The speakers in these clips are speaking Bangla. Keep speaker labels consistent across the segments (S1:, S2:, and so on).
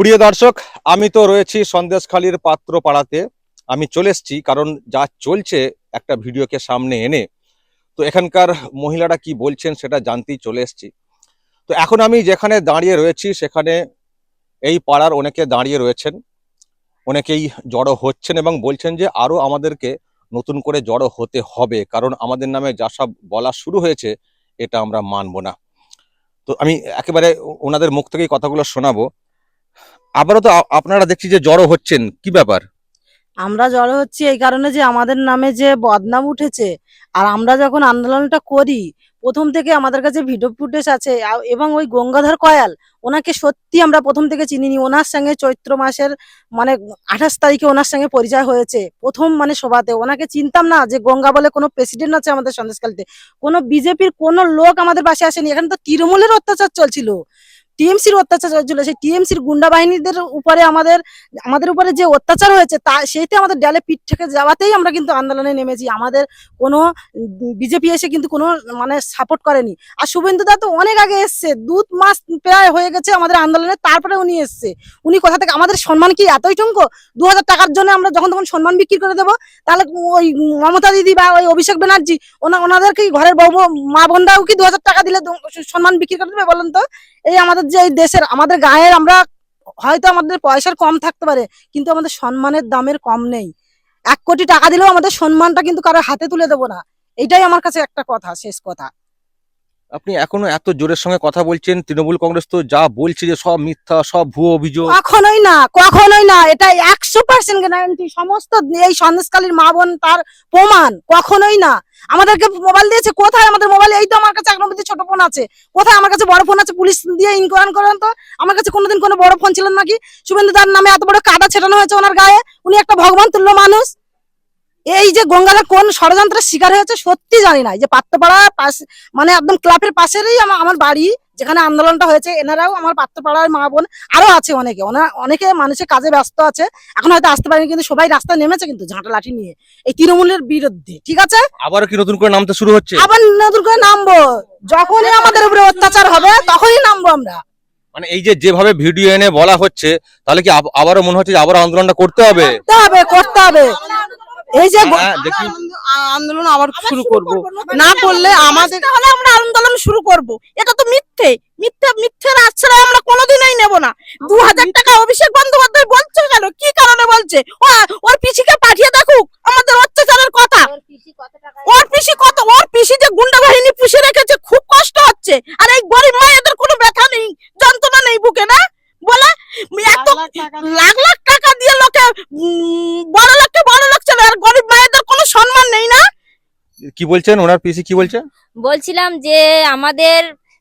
S1: প্রিয় দর্শক, আমি তো রয়েছি সন্দেশখালীর পাত্র পাড়াতে আমি চলে এসেছি কারণ যা চলছে একটা ভিডিওকে সামনে এনে। তো এখানকার মহিলারা কি বলছেন সেটা জানতেই চলে এসেছি। তো এখন আমি যেখানে দাঁড়িয়ে রয়েছি সেখানে এই পাড়ার অনেকে দাঁড়িয়ে রয়েছেন। অনেকেই জড়ো হচ্ছেন এবং বলছেন যে আরও আমাদেরকে নতুন করে জড়ো হতে হবে কারণ আমাদের নামে যা সব বলা শুরু হয়েছে, এটা আমরা মানব না। তো আমি একেবারে ওনাদের মুখ থেকেই কথাগুলো শোনাবো। আবারও তো আপনারা দেখছি যে জড়ো হচ্ছেন। কি ব্যাপার?
S2: আমরা জড়ো হচ্ছি এই কারণে যে আমাদের নামে যে বদনাম উঠেছে, আর আমরা যখন আন্দোলনটা করি, প্রথম থেকে আমাদের কাছে ভিডিও ফুটেজ আছে এবং ওই গঙ্গাধর কয়াল, ওনাকে সত্যি আমরা প্রথম থেকে চিনিনি। ওনার সঙ্গে চৈত্র মাসের মানে আঠাশ তারিখে ওনার সঙ্গে পরিচয় হয়েছে, প্রথম মানে সভাতে। ওনাকে চিনতাম না যে গঙ্গা বলে কোনো প্রেসিডেন্ট আছে আমাদের সন্দেশকালীতে কোনো বিজেপির কোনো লোক আমাদের পাশে আসেনি। এখানে তো তৃণমূলের অত্যাচার চলছিল। টিএমসির অত্যাচার চলছিল। সেই টিএমসির গুন্ডা বাহিনীদের উপরে আমাদের আমাদের উপরে যে অত্যাচার হয়েছে, তা, সেইতে আমাদের ডালে পিঠ থেকে যাওয়াতেই আমরা কিন্তু আন্দোলনে নেমেছি। আমাদের কোনো বিজেপি এসে কিন্তু কোনো মানে সাপোর্ট করেনি। আর শুভেন্দু দা তো অনেক আগে এসছে, দু মাস প্রায় হয়ে গেছে আমাদের আন্দোলনে, তারপরে উনি এসছে। উনি কোথা থেকে, আমাদের সম্মান কি এতই টুঙ্কো দু হাজার টাকার জন্য আমরা যখন তখন সম্মান বিক্রি করে দেবো, তাহলে ওই মমতা দিদি বা ওই অভিষেক ব্যানার্জি, ওনা ওনাদের কি ঘরের বউ বউ- মা, বোনরাও কি দু হাজার টাকা দিলে সম্মান বিক্রি করে দেবে বলেন তো? এই আমাদের যে এই দেশের, আমাদের গায়ের আমরা হয়তো আমাদের পয়সার কম থাকতে পারে, কিন্তু আমাদের সম্মানের দামের কম নেই। এক কোটি টাকা দিলেও আমাদের সম্মানটা কিন্তু কারও হাতে তুলে দেবো না। এটাই আমার কাছে একটা কথা, শেষ কথা।
S1: আপনি এখনও এত জোরের সঙ্গে কথা বলছেন, তৃণমূল কংগ্রেস তো যা বলছে যে সব মিথ্যা, সব ভুয়ো অভিযোগ।
S2: কখনোই না কখনোই না, এটা একশো পার্সেন্ট গ্যারান্টি সমস্ত এই সন্দেশকালীর মা বোন তার প্রমাণ, কখনোই না। আমাদেরকে মোবাইল দিয়েছে, কোথায় আমাদের মোবাইল এই তো আমার কাছে এখন অব্দি ছোট ফোন আছে। কোথায় আমার কাছে বড় ফোন আছে? পুলিশ দিয়ে ইনকোয়ারি করেন তো। আমার কাছে কোনোদিন কোনো বড় ফোন ছিলেন নাকি? শুভেন্দু তার নামে এত বড় কাদা ছেটানো হয়েছে ওনার গায়ে। উনি একটা ভগবান তুল্য মানুষ। এই যে গঙ্গাধর কোন ষড়যন্ত্রের শিকার হয়েছে সত্যি জানি না। যে পাত্রপাড়া পাশে মানে একদম ক্লাবের পাশেরই আমার বাড়ি যেখানে আন্দোলনটা হয়েছে এনারাও আমার পাত্রপাড়ার মা বোন আরও আছে অনেকে। অনেকে মানুষের কাজে ব্যস্ত আছে এখন হয়তো আসতে পারেনি কিন্তু সবাই রাস্তায় নেমেছে কিন্তু ঝাঁটা লাঠি নিয়ে। এই তৃণমূলের বিরুদ্ধে ঠিক আছে?
S1: আবারও কি নতুন করে নামতে শুরু হচ্ছে?
S2: আবার নতুন করে নামবো। যখনই আমাদের উপরে অত্যাচার হবে তখনই নামবো আমরা।
S1: মানে এই যে যেভাবে ভিডিও এনে বলা হচ্ছে তাহলে কি আবারও মনে হচ্ছে আবার আন্দোলনটা করতে হবে?
S2: করতে হবে করতে হবে। এই যে
S1: হ্যাঁ,
S3: আন্দোলন আবার শুরু করব। না করলে আমাদের
S2: হলে আমরা আন্দোলন শুরু করব। এটা তো মিথ্যে। মিথ্যে মিথ্যের আশ্রয় আমরা কোনোদিনই নেব না। দু হাজার টাকা অভিষেক বন্দ্যোপাধ্যায় বলছে কেন? কি কারণে বলছে? ও ওর পিসিকে পাঠিয়ে দেখুক। আমাদের অত্যাচারের কথা। ওর পিসি কত ওর পিসি যে গুন্ডা বাহিনী পুষে রেখেছে খুব কষ্ট হচ্ছে। আর এই গরিব মায়েদের কোনো ব্যথা নেই যন্ত্রণা নেই বুকে না? বলে এত লাখ লাখ টাকা। দিয়ে লোকে বড় লোককে বড় আর গরিব মায়েদের কোনো সম্মান নেই না?
S1: কি বলছেন? ওনার পিসি কি বলছে?
S4: বলছিলাম যে আমাদের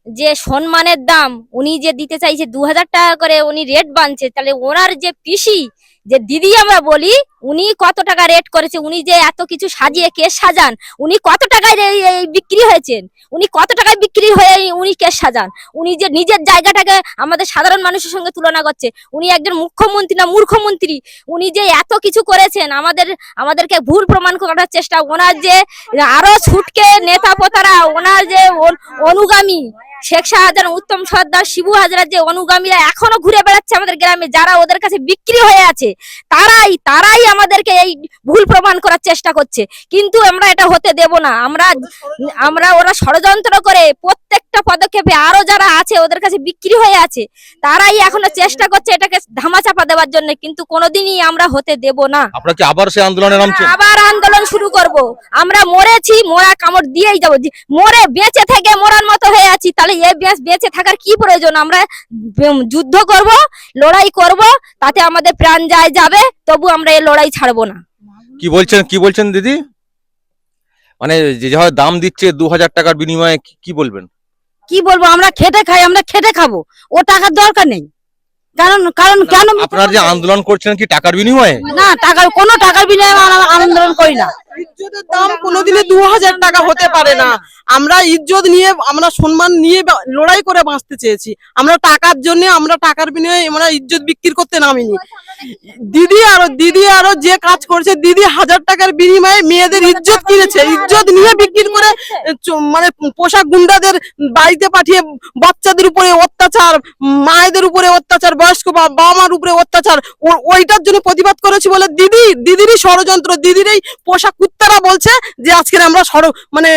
S4: যে সম্মানের দাম উনি যে দিতে চাইছে দু হাজার টাকা করে উনি রেট বানছে তাহলে ওনার যে পিসি যে দিদি আমরা বলি উনি কত টাকা রেট করেছে? উনি যে এত কিছু সাজিয়ে কেস সাজান, উনি কত টাকায় বিক্রি হয়েছেন? উনি কত টাকায় বিক্রি হয়ে উনি কেস সাজান? উনি যে নিজের জায়গাটাকে আমাদের সাধারণ মানুষের সঙ্গে তুলনা করছে, উনি একজন মুখ্যমন্ত্রী না মূর্খমন্ত্রী উনি যে এত কিছু করেছেন, আমাদের, আমাদেরকে ভুল প্রমাণ করার চেষ্টা, ওনার যে আরও ছুটকে নেতা পোতারা ওনার যে অন- অনুগামী শেখ শাহজাহান, উত্তম সর্দার, শিবু হাজরা যে অনুগামীরা এখনও ঘুরে বেড়াচ্ছে আমাদের গ্রামে, যারা ওদের কাছে বিক্রি হয়ে আছে, তারাই তারাই আমাদেরকে এই ভুল প্রমাণ করার চেষ্টা করছে। কিন্তু আমরা এটা হতে দেব না। আমরা আমরা ওরা ষড়যন্ত্র করে প্রত্যেকটা পদক্ষেপে আরও যারা আছে ওদের কাছে বিক্রি হয়ে আছে তারাই এখনও চেষ্টা করছে এটাকে ধামাচাপা দেওয়ার জন্য কিন্তু কোনোদিনই আমরা হতে দেব না।
S1: আপনারা কি আবার সেই আন্দোলনে নামছেন
S4: আবার আন্দোলন শুরু করব। আমরা মরেছি মোরা কামড় দিয়েই যাব। মরে বেঁচে থেকে মরার মতো হয়ে আছি তাহলে এ বেঁচ- বেঁচে থাকার কি প্রয়োজন? আমরা যুদ্ধ করব লড়াই করব তাতে আমাদের প্রাণ যায় যাবে তবু আমরা এই লড়াই ছাড়বো না।
S1: কি বলছেন কি বলছেন দিদি? মানে যে দাম দিচ্ছে দু হাজার টাকার বিনিময়ে কি বলবেন?
S2: কি বলব আমরা খেটে খাই আমরা খেটে খাব। ও টাকার দরকার নেই। কারণ কারণ কেন
S1: আপনারা যে আন্দোলন করছেন কি টাকার বিনিময়ে?
S2: না টাকার কোনো টাকার বিনিময়ে আমরা আন্দোলন করি না।
S3: ইজ্জতের দাম কোনোদিনই দু হাজার টাকা হতে পারে না। আমরা ইজ্জত নিয়ে আমরা সম্মান নিয়ে বা- লড়াই করে বাঁচতে চেয়েছি। আমরা টাকার জন্য আমরা টাকার বিনিময়ে আমরা ইজ্জত বিক্রি করতে নামিনি। দিদি আরও দিদি আরও যে কাজ করছে দিদি হাজার টাকার বিনিময়ে মেয়েদের ইজ্জত কিনেছে। ইজ্জত নিয়ে বিক্রি করে মানে পোশাক গুন্ডাদের বাড়িতে পাঠিয়ে বাচ্চাদের উপরে অত্যাচার মায়েদের উপরে অত্যাচার বয়স্ক বাবা মার উপরে অত্যাচার ওইটার জন্য প্রতিবাদ করেছি বলে দিদি দিদিরই ষড়যন্ত্র দিদিরই পোশাক কুত্তারা বলছে যে আজকে আমরা সর মানে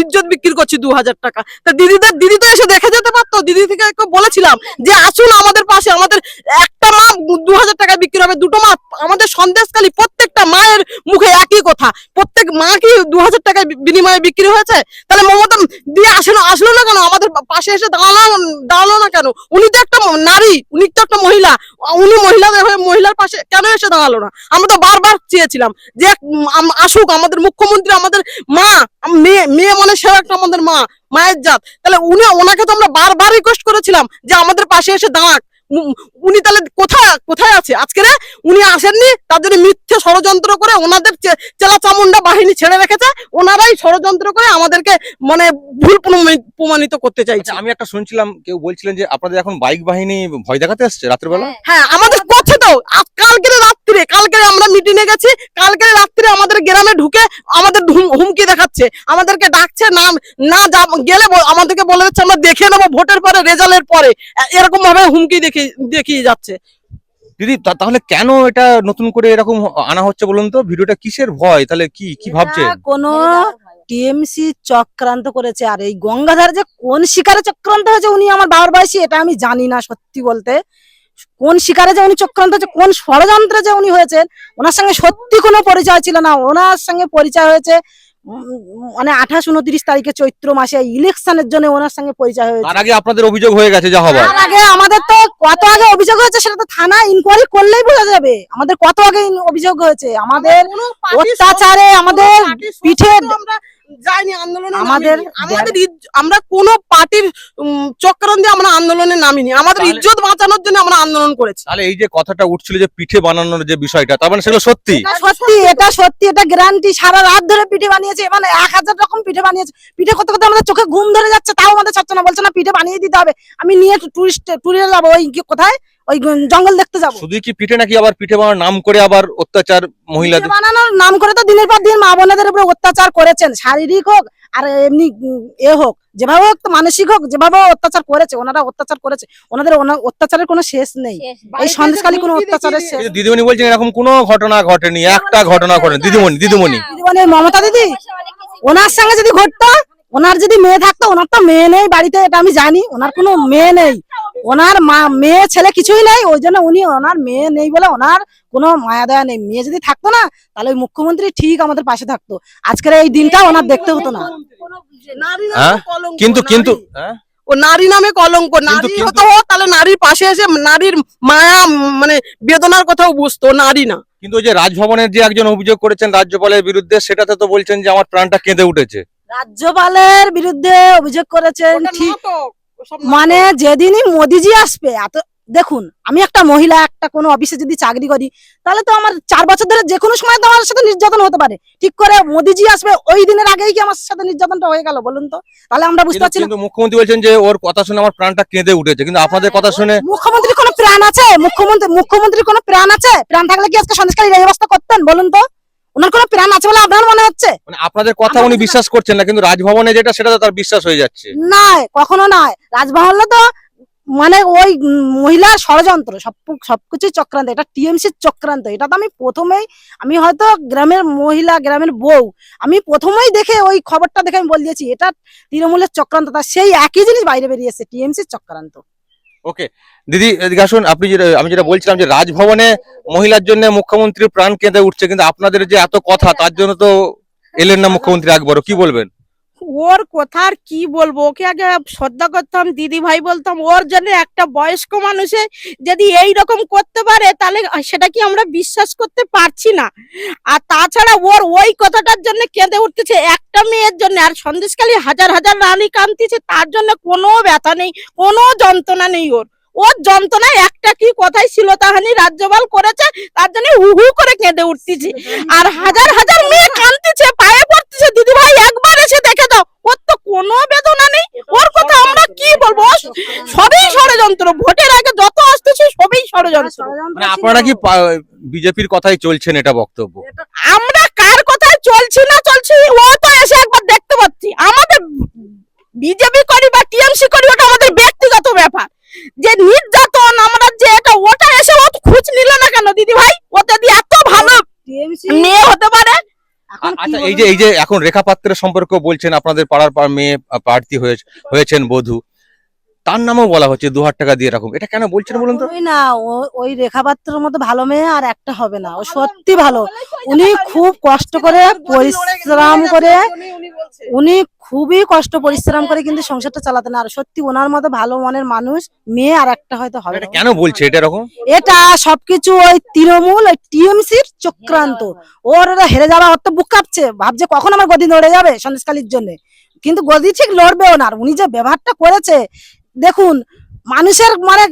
S3: ইজ্জত বিক্রি করছি দু হাজার টাকা। তা দিদিদের দিদি তো এসে দেখে যেতে পারতো। দিদি থেকে বলেছিলাম যে আসুন আমাদের পাশে আমাদের একটা দু হাজার টাকা বিক্রি হবে দুটো মা আমাদের সন্দেশকালী প্রত্যেকটা মায়ের মুখে একই কথা। প্রত্যেক মা কি দু হাজার টাকায় বিনিময়ে বিক্রি হয়েছে? তাহলে মমতা, দিয়ে আসলো আসলো না কেন? আমাদের পাশে এসে দাঁড়াল দাঁড়াল না কেন? উনি তো একটা নারী, উনি তো একটা মহিলা। উনি মহিলাদের হয়ে মহিলার পাশে কেন এসে দাঁড়াল না? আমরা তো বারবার চেয়েছিলাম যে আসুক, আমাদের মুখ্যমন্ত্রী, আমাদের মা মেয়ে মেয়ে মানে সেও একটা আমাদের মা, মায়ের জাত। তাহলে উনি ওনাকে তো আমরা বারবার রিকোয়েস্ট করেছিলাম যে আমাদের পাশে এসে দাঁড়াক। উনি তাহলে কোথায় কোথায় আছে? আজকে রে উনি আসেননি তার জন্য মিথ্যে ষড়যন্ত্র করে ওনাদের চেলা চামুন্ডা বাহিনী ছেড়ে রেখেছে। ওনারাই ষড়যন্ত্র করে আমাদেরকে মানে ভুল প্রমাণি- প্রমাণিত করতে চাইছে।
S1: আচ্ছা আমি একটা শুনছিলাম কেউ বলছিলেন যে আপনাদের এখন বাইক বাহিনী ভয় দেখাতে আসছে রাত্রেবেলা?
S3: হ্যাঁ। আমাদের করছে তো। আজ কালকে রাত্রিরে কালকে আমরা মিটিং এ গেছি কালকে রাত্রিরে আমাদের গ্রামে ঢুকে আমাদের হুমকি দেখাচ্ছে। আমাদেরকে ডাকছে না না যা- গেলে আমাদেরকে বলে দিচ্ছে আমরা দেখে নেব ভোটের পরে রেজাল্টের পরে। এরকম ভাবে হুমকি দেখে দেখিয়ে যাচ্ছে।
S1: দিদি তা- তাহলে কেন এটা নতুন করে এরকম আনা হচ্ছে বলুন তো? ভিডিওটা কিসের ভয়? তাহলে কি কি
S2: ভাবছে? কোনো টিএমসি চক্রান্ত করেছে আর এই গঙ্গাধার যে কোন শিকারে চক্রান্ত হয়েছে উনি আমার বাবার বয়সী এটা আমি জানি না সত্যি বলতে। কোন শিকারে যে উনি চক্রান্ত হয়েছে কোন ষড়যন্ত্রে যে উনি হয়েছেন ওনার সঙ্গে সত্যি কোনো পরিচয় ছিল না। ওনার সঙ্গে পরিচয় হয়েছে মানে আঠাশ উনত্রিশ তারিখে চৈত্র মাসে ইলেকশনের জন্য ওনার সঙ্গে পরিচয় হয়েছে।
S1: তার আগে আপনাদের অভিযোগ হয়ে গেছে যা হবার।
S2: তার আগে আমাদের তো কত আগে অভিযোগ হয়েছে সেটা তো থানা ইনকোয়ারি করলেই বোঝা যাবে। আমাদের কত আগে অভিযোগ হয়েছে? আমাদের অত্যাচারে আমাদের পিঠে
S3: আমরা যাইনি আন্দোলনে
S2: আমাদের
S3: আমাদের আমরা কোন পার্টির চক্রান্তে আমরা আন্দোলনে নামিনি। আমাদের ইজ্জত বাঁচানোর জন্য আমরা আন্দোলন করেছি।
S1: তাহলে এই যে কথাটা উঠছিল যে পিঠে বানানোর যে বিষয়টা তার মানে সেগুলো সত্যি?
S2: এটা সত্যি। এটা সত্যি এটা গ্যারান্টি সারা রাত ধরে পিঠে বানিয়েছে মানে এক হাজার রকম পিঠে বানিয়েছে। পিঠে করতে করতে আমাদের চোখে ঘুম ধরে যাচ্ছে তাও আমাদের ছাড়ছে না। বলছে না পিঠে বানিয়ে দিতে হবে। আমি নিয়ে টুরিস্ট ট্যুরে যাব। ওই কোথায়? ওই জঙ্গল দেখতে যাব।
S1: শুধু কি পিঠে নাকি আবার পিঠে বানানোর নাম করে আবার অত্যাচার মহিলাদের?
S2: বানানোর নাম করে তো দিনের পর দিন মা বোনেদের উপরে অত্যাচার করেছেন। শারীরিক হোক আর এমনি এ হোক যেভাবে হোক মানসিক হোক যেভাবে অত্যাচার করেছে ওনারা অত্যাচার করেছে। ওনাদের ওনা- অত্যাচারের কোনো শেষ নেই। এই সন্দেশকালী কোনো অত্যাচারের শেষ
S1: দিদিমণি বলছেন এরকম কোনো ঘটনা ঘটেনি একটা ঘটনা ঘটেনি। দিদিমণি দিদিমণি।
S2: দিদিমণি মমতা দিদি ওনার সঙ্গে যদি ঘটতো ওনার যদি মেয়ে থাকতো ওনার তো মেয়ে নেই বাড়িতে এটা আমি জানি। ওনার কোনো মেয়ে নেই। ওনার মা মেয়ে ছেলে কিছুই নেই ওই জন্য উনি ওনার মেয়ে নেই বলে ওনার কোনো মায়া দয়া নেই। মেয়ে যদি থাকতো না তাহলে ওই মুখ্যমন্ত্রী ঠিক আমাদের পাশে থাকতো। আজকের এই দিনটা ওনার দেখতে হতো না।
S1: হ্যাঁ? কিন্তু কিন্তু হ্যাঁ?
S3: ও নারী নামে কলঙ্ক নারী হতো তাহলে নারীর পাশে এসে নারীর মায়া মানে বেদনার কথাও বুঝতো নারী না।
S1: কিন্তু ওই যে রাজভবনের যে একজন অভিযোগ করেছেন রাজ্যপালের বিরুদ্ধে সেটাতে তো বলছেন যে আমার প্রাণটা কেঁদে উঠেছে।
S2: রাজ্যপালের বিরুদ্ধে অভিযোগ করেছেন ঠিক মানে যেদিনই মোদিজি আসবে এত দেখুন আমি একটা মহিলা একটা কোনো অফিসে যদি চাকরি করি তাহলে তো আমার চার বছর ধরে যে কোনো সময় তো আমার সাথে নির্যাতন হতে পারে। ঠিক করে মোদিজি আসবে ওই দিনের আগেই কি আমার সাথে নির্যাতনটা হয়ে গেল বলুন তো? তাহলে আমরা বুঝতে পারছি
S1: কিন্তু মুখ্যমন্ত্রী বলছেন যে ওর কথা শুনে আমার প্রাণটা কেঁদে উঠেছে। কিন্তু আপনাদের কথা শুনে
S2: মুখ্যমন্ত্রীর কোনো প্রাণ আছে? মুখ্যমন্ত্রী মুখ্যমন্ত্রীর কোনো প্রাণ আছে? প্রাণ থাকলে কি আজকে সন্দেশকারী এই অবস্থা করতেন বলুন তো? ওনার কোনো প্রাণ আছে বলে আপনার মনে হচ্ছে?
S1: মানে আপনাদের কথা উনি বিশ্বাস করছেন না কিন্তু রাজভবনে যেটা সেটা তো তার বিশ্বাস হয়ে যাচ্ছে।
S2: নয় কখনো নয় রাজমহলে তো মানে ওই উম, মহিলার ষড়যন্ত্র সব সবকিছুই চক্রান্ত এটা টিএমসির চক্রান্ত। এটা তো আমি প্রথমেই আমি হয়তো গ্রামের মহিলা গ্রামের বউ আমি প্রথমেই দেখে ওই খবরটা দেখে আমি বল দিয়েছি এটা তৃণমূলের চক্রান্ত তা সেই একই জিনিস বাইরে বেরিয়েছে টিএমসির চক্রান্ত।
S1: ওকে দিদি, এদিকে আসুন, আপনি যেটা, আমি যেটা বলছিলাম যে রাজভবনে মহিলার জন্য মুখ্যমন্ত্রী প্রাণ কেঁদে উঠছে, কিন্তু আপনাদের যে এত কথা, তার জন্য তো এলেন না মুখ্যমন্ত্রী একবারও কি বলবেন?
S5: ওর কথা আর কি বলব? ওকে আগে শ্রদ্ধা করতাম দিদি ভাই বলতাম, ওর জন্য একটা বয়স্ক মানুষে যদি এই রকম করতে পারে, তাহলে সেটা কি আমরা বিশ্বাস করতে পারছি না? আর তাছাড়া ওর ওই কথাটার জন্য কেঁদে উঠতেছে একটা মেয়ের জন্য। আর সন্দেশকালী হাজার হাজার রানী কাঁদতেছে, তার জন্য কোনো ব্যথা নেই, কোনো যন্ত্রণা নেই ওর। ওর যন্ত্রণা একটা কি কথাই ছিল তাহানি রাজ্যপাল করেছে তার জন্য হু হু করে কেঁদে উঠতেছি। আর হাজার হাজার মেয়ে কাঁদতেছে পায়ে পড়তেছে। দিদি ভাই একবার এসে দেখে দাও ওর তো কোনো বেদনা নেই। ওর কথা আমরা কি বলব? সবই ষড়যন্ত্র। ভোটের আগে যত আসতেছে সবই ষড়যন্ত্র। ষড়যন্ত্র
S1: মানে আপনারা কি বিজেপির কথাই চলছেন এটা বক্তব্য?
S5: আমরা কার কথায় চলছি না চলছি ও তো এসে একবার দেখতে পাচ্ছি। আমাদের বিজেপি করি বা টিএমসি করি ওটা আমাদের ব্যক্তিগত ব্যাপার। যে নির্যাতন আমরা যে এটা ওটা এসে ও খোঁজ নিল না কেন দিদি ভাই? ওটা দিয়ে এত ভালো মেয়ে হতে পারে?
S1: আচ্ছা এই যে এই যে এখন রেখা পাত্রের সম্পর্কে বলছেন আপনাদের পাড়ার মেয়ে প্রার্থী হয়ে হয়েছেন বধূ। তার নামও বলা হচ্ছে দু হাজার টাকা দিয়ে এরকম। এটা কেন বলছেন বলুন তো?
S2: না ওই রেখা পাত্রের মতো ভালো মেয়ে আর একটা হবে না। ও সত্যি ভালো। উনি খুব কষ্ট করে পরিশ্রম করে উনি খুবই কষ্ট পরিশ্রম করে কিন্তু সংসারটা চালাতে না আর সত্যি ওনার মতো ভালো মনের মানুষ মেয়ে আর একটা হয়তো হবে
S1: এটা। কেন বলছে? এটা এরকম?
S2: এটা সবকিছু ওই তৃণমূল ওই টিএমসি টিএমসির চক্রান্ত। ওর ওরা হেরে যাওয়া ওর তো বুক কাঁপছে। ভাবছে কখন আমার গদি নড়ে যাবে সন্দেশকালীর জন্য। কিন্তু গদি ঠিক লড়বেও না। আর উনি যে ব্যবহারটা করেছে দেখুন, মানুষের মানে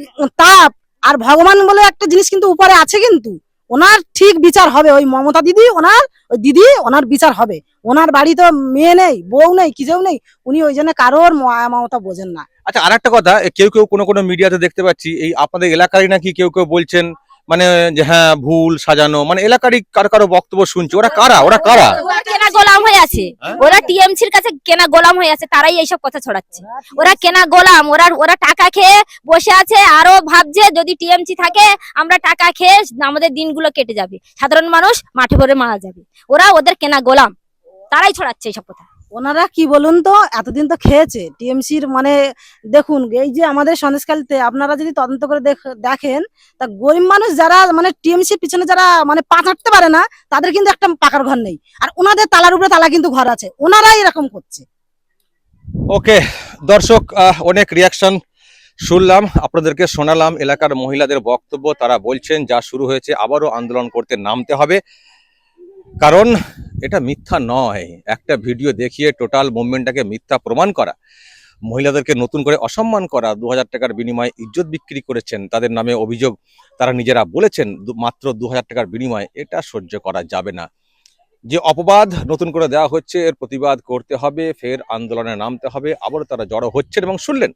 S2: তাপ আর ভগবান বলে একটা জিনিস কিন্তু উপরে আছে কিন্তু। ওনার ঠিক বিচার হবে। ওই মমতা দিদি, ওনার, ওই দিদি, ওনার বিচার হবে। ওনার বাড়ি তো মেয়ে নেই, বউ নেই কিছু নেই। উনি ওই জন্য কারোর মমতা বোঝেন না।
S1: আচ্ছা আর একটা কথা কেউ কেউ কোনো কোনো মিডিয়াতে দেখতে পাচ্ছি, এই আপনাদের এলাকারই নাকি কেউ কেউ বলছেন মানে যে হ্যাঁ ভুল সাজানো মানে এলাকারই কারও কারও বক্তব্য শুনছি ওরা কারা? ওরা কারা?
S4: কেনা গোলাম হয়ে আছে? ওরা টিএমসির কাছে কেনা গোলাম হয়ে আছে তারাই এইসব কথা ছড়াচ্ছে। ওরা কেনা গোলাম ওরা ওরা টাকা খেয়ে বসে আছে আরও ভাবছে যদি টিএমসি থাকে আমরা টাকা খেয়ে আমাদের দিনগুলো কেটে যাবে। সাধারণ মানুষ মাঠে ভরে মারা যাবে। ওরা ওদের কেনা গোলাম তারাই ছড়াচ্ছে এইসব কথা।
S2: ওনারা কি বলুন তো, এতদিন তো খেয়েছে। টিএমসির মানে দেখুন, এই যে আমাদের সন্দেশকালীতে আপনারা যদি তদন্ত করে দেখ- দেখেন, তা গরিব মানুষ যারা মানে টিএমসির পিছনে যারা মানে পা হাঁটতে পারে না, তাদের কিন্তু একটা পাকার ঘর নেই। আর ওনাদের তালার উপরে তালা কিন্তু ঘর আছে। ওনারাই এরকম করছে।
S1: ওকে, দর্শক অনেক রিয়াকশন শুনলাম, আপনাদেরকে শোনালাম। এলাকার মহিলাদের বক্তব্য, তারা বলছেন, যা শুরু হয়েছে, আবারও আন্দোলন করতে নামতে হবে। কারণ এটা মিথ্যা নয়। একটা ভিডিও দেখিয়ে টোটাল মুভমেন্টটাকে মিথ্যা প্রমাণ করা, মহিলাদেরকে নতুন করে অসম্মান করা দু হাজার টাকার বিনিময়ে ইজ্জত বিক্রি করেছেন, তাদের নামে অভিযোগ তারা নিজেরা বলেছেন মাত্র দু হাজার টাকার বিনিময়ে এটা সহ্য করা যাবে না। যে অপবাদ নতুন করে দেওয়া হচ্ছে, এর প্রতিবাদ করতে হবে, ফের আন্দোলনে নামতে হবে আবারও তারা জড়ো হচ্ছেন এবং শুনলেন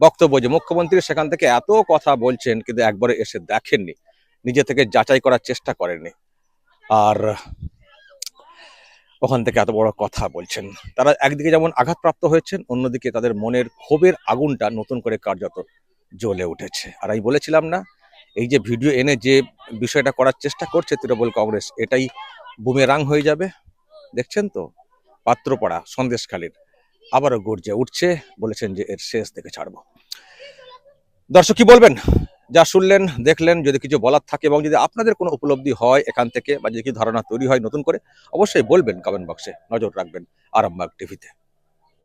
S1: বক্তব্য যে মুখ্যমন্ত্রী সেখান থেকে এত কথা বলছেন, কিন্তু একবারে এসে দেখেননি, নিজে থেকে যাচাই করার চেষ্টা করেননি। আর ওখান থেকে এত বড় কথা বলছেন। তারা একদিকে যেমন আঘাতপ্রাপ্ত হয়েছেন, অন্যদিকে তাদের মনের ক্ষোভের আগুনটা নতুন করে কার্যত জ্বলে উঠেছে। আর আমি বলেছিলাম না, এই যে ভিডিও এনে যে বিষয়টা করার চেষ্টা করছে তৃণমূল কংগ্রেস, এটাই বুমেরাং হয়ে যাবে। দেখছেন তো? পাত্রপাড়া, সন্দেশখালীর আবারও গর্জে উঠছে, বলেছেন যে এর শেষ থেকে ছাড়বো। দর্শক কি বলবেন? যা শুনলেন, দেখলেন, যদি কিছু বলার থাকে এবং যদি আপনাদের কোনো উপলব্ধি হয় এখান থেকে বা যদি কিছু ধারণা তৈরি হয় নতুন করে, অবশ্যই বলবেন কমেন্ট বক্সে নজর রাখবেন আরামবাগ টিভিতে